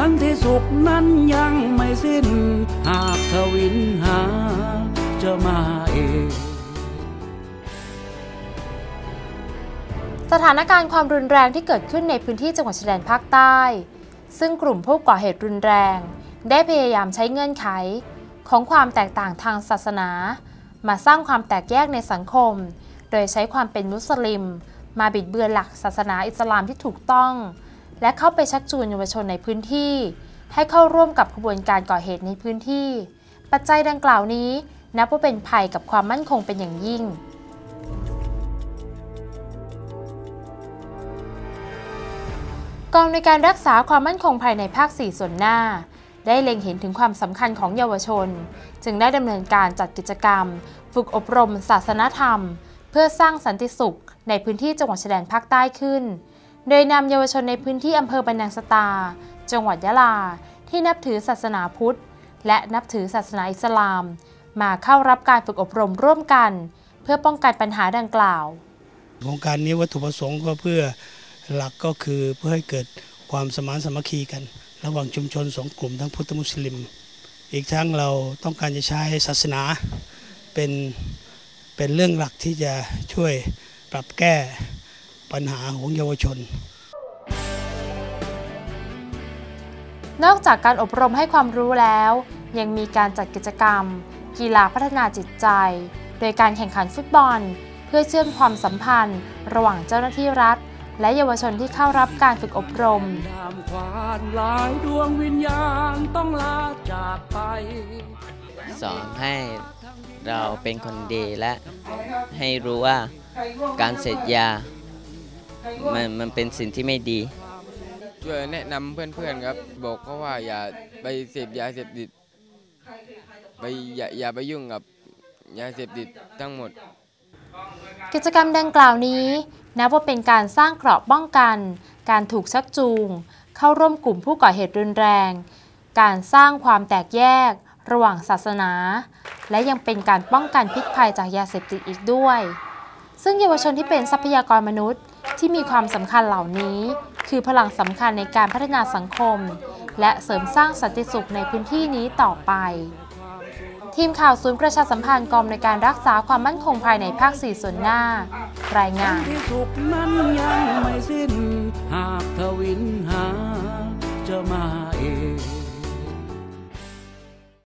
สันติสุขนั้นยังไม่สิ้น หากทวินหาจะมาเองสถานการณ์ความรุนแรงที่เกิดขึ้นในพื้นที่จังหวัดชายแดนภาคใต้ ซึ่งกลุ่มผู้ก่อเหตุรุนแรง ได้พยายามใช้เงื่อนไข ของความแตกต่างทางศาสนา มาสร้างความแตกแยกในสังคม โดยใช้ความเป็นมุสลิม มาบิดเบือนหลักศาสนาอิสลามที่ถูกต้อง และเข้าไปชักจูงเยาวชนในพื้นที่ ให้เข้าร่วมกับขบวนการก่อเหตุในพื้นที่ ปัจจัยดังกล่าวนี้นับว่าเป็นภัยกับความมั่นคงเป็นอย่างยิ่งกองในการรักษาความมั่นคงภายในภาค 4 ส่วนหน้า ได้เล็งเห็นถึงความสำคัญของเยาวชน จึงได้ดำเนินการจัดกิจกรรม ฝึกอบรมศาสนธรรม เพื่อสร้างสันติสุขในพื้นที่จังหวัดชายแดนภาคใต้ขึ้น โดยนำเยาวชนในพื้นที่อำเภอบรรนังสตา จังหวัดยะลา ที่นับถือศาสนาพุทธ และนับถือศาสนาอิสลาม มาเข้ารับการฝึกอบรมร่วมกัน เพื่อป้องกันปัญหาดังกล่าวโครงการนี้วัตถุประสงค์ก็เพื่อหลักก็คือเพื่อให้เกิดความสมานสามัคคีกัน ระหว่างชุมชนสองกลุ่มทั้งพุทธมุสลิม อีกทั้งเราต้องการจะใช้ศาสนาเป็นเป็นเรื่องหลักที่จะช่วยปรับแก้ ปัญหาของเยาวชน นอกจากการอบรมให้ความรู้แล้ว ยังมีการจัดกิจกรรม กีฬาพัฒนาจิตใจ โดยการแข่งขันฟุตบอล เพื่อเชื่อมความสัมพันธ์ ระหว่างเจ้าหน้าที่รัฐ และเยาวชนที่เข้ารับการฝึกอบรมดามควานหลายดวงวิญญาณต้องลาจากไปสอนให้เราเป็นคนดีและให้รู้ว่าการเสพยา มันมันเป็นสิ่งที่ไม่ดีช่วยแนะนำเพื่อนๆครับ บอกเขาว่าอย่าไปเสพยาเสพติดไปอย่าอย่าไปยุ่งกับยาเสพติดทั้งหมด กิจกรรมดังกล่าวนี้นับว่าเป็นการสร้างเกราะป้องกัน การถูกชักจูง เข้าร่วมกลุ่มผู้ก่อเหตุรุนแรง การสร้างความแตกแยก ระหว่างศาสนา และยังเป็นการป้องกันพิษภัยจากยาเสพติดอีกด้วย ซึ่งเยาวชนที่เป็นทรัพยากรมนุษย์ ที่มีความสำคัญเหล่านี้ คือพลังสำคัญในการพัฒนาสังคม และเสริมสร้างสันติสุขในพื้นที่นี้ต่อไป ทีมข่าวศูนย์ประชาสัมพันธ์กองในการรักษาความมั่นคงภายในภาค 4 ส่วนหน้า รายงานที่สุขนั้นยังไม่สิ้น หากทวินหาจะมาเอง